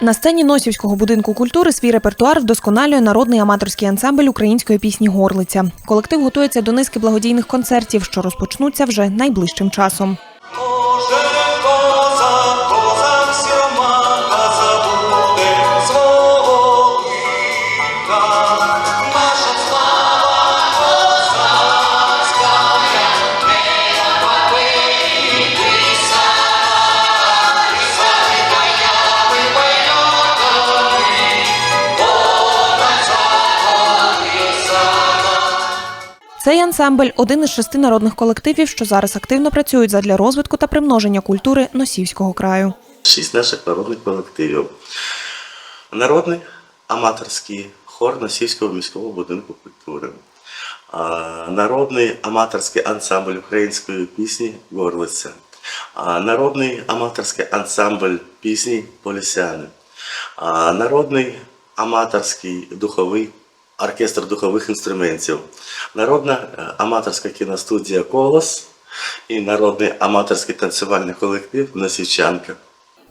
На сцені Носівського будинку культури свій репертуар вдосконалює народний аматорський ансамбль української пісні Горлиця. Колектив готується до низки благодійних концертів, що розпочнуться вже найближчим часом. Цей ансамбль один із шести народних колективів, що зараз активно працюють задля розвитку та примноження культури Носівського краю. шість наших народних колективів. Народний аматорський хор Носівського міського будинку культури. Народний аматорський ансамбль української пісні Горлиця. Народний аматорський ансамбль пісні Полісяни. Народний аматорський духовий оркестр духових інструментів. Народна е, аматорська кіностудія Колос і народний аматорський танцювальний колектив Носівчанка.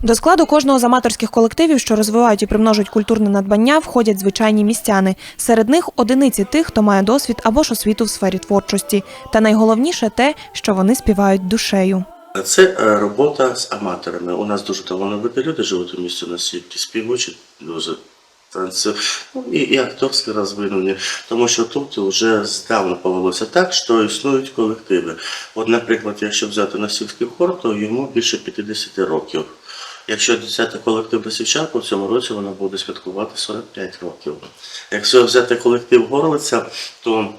До складу кожного з аматорських колективів, що розвивають і примножують культурне надбання, входять звичайні містяни. Серед них одиниці тих, хто має досвід або ж освіту в сфері творчості. Та найголовніше те, що вони співають душею. Це е, робота з аматорами. У нас дуже талановиті люди живуть у місті Носівки, співучі дуже танцю, ну, і, і акторські розвинені, тому що тут вже здавна повелося так, що існують колективи. От, наприклад, якщо взяти Носівський хор, то йому більше 50 років. Якщо взяти колектив Носівчанку, в цьому році вона буде святкувати 45 років. Якщо взяти колектив Горлиця, то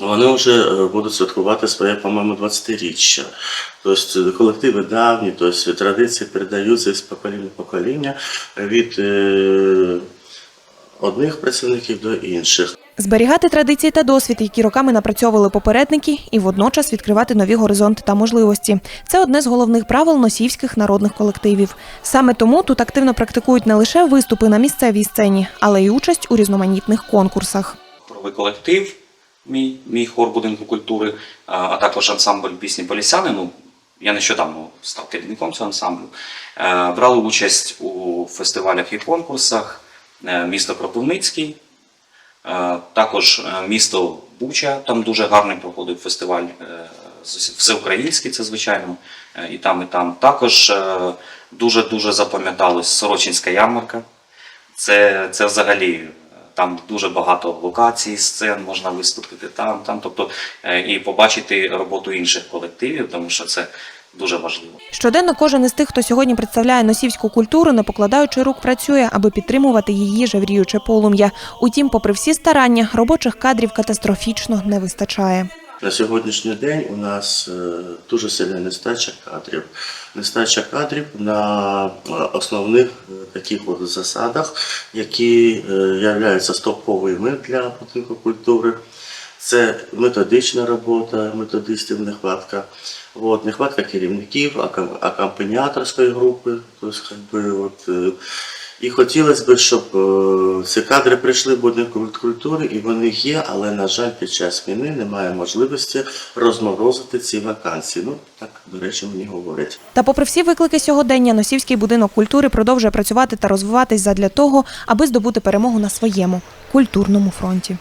вони вже е, будуть святкувати своє, по-моєму, 20-річчя. Тобто колективи давні, тобто традиції передаються з покоління в покоління від е, одних працівників до інших. Зберігати традиції та досвід, які роками напрацьовували попередники, і водночас відкривати нові горизонти та можливості. Це одне з головних правил носівських народних колективів. Саме тому тут активно практикують не лише виступи на місцевій сцені, але й участь у різноманітних конкурсах. хоровий колектив, мій, мій хор будинку культури, а, також ансамбль пісні Полісяни. Ну, я нещодавно став керівником цього ансамблю. Е, Брали участь у фестивалях і конкурсах місто Кропивницький, е, також е, місто Буча, там дуже гарний проходив фестиваль е, всеукраїнський, це звичайно, е, і там, і там. Також е, дуже-дуже запам'яталась Сорочинська ярмарка. Це, це взагалі е, там дуже багато локацій, сцен, можна виступити там, там, тобто е, і побачити роботу інших колективів, тому що це дуже важливо. Щоденно кожен із тих, хто сьогодні представляє носівську культуру, не покладаючи рук, працює, аби підтримувати її жевріюче полум'я. Утім, попри всі старання, робочих кадрів катастрофічно не вистачає. На сьогоднішній день у нас е, дуже сильна нестача кадрів. Нестача кадрів на е, основних е, таких от засадах, які являються стоповими для будинку культури. Це методична робота, методистів нехватка. От, нехватка керівників, акомпаніаторської групи. Тобто, би, от, е, і хотілося б, щоб е, ці кадри прийшли в будинок культури, і вони є, але, на жаль, під час війни немає можливості розморозити ці вакансії. Ну, так, до речі, мені говорять. Та попри всі виклики сьогодення, Носівський будинок культури продовжує працювати та розвиватись задля того, аби здобути перемогу на своєму культурному фронті.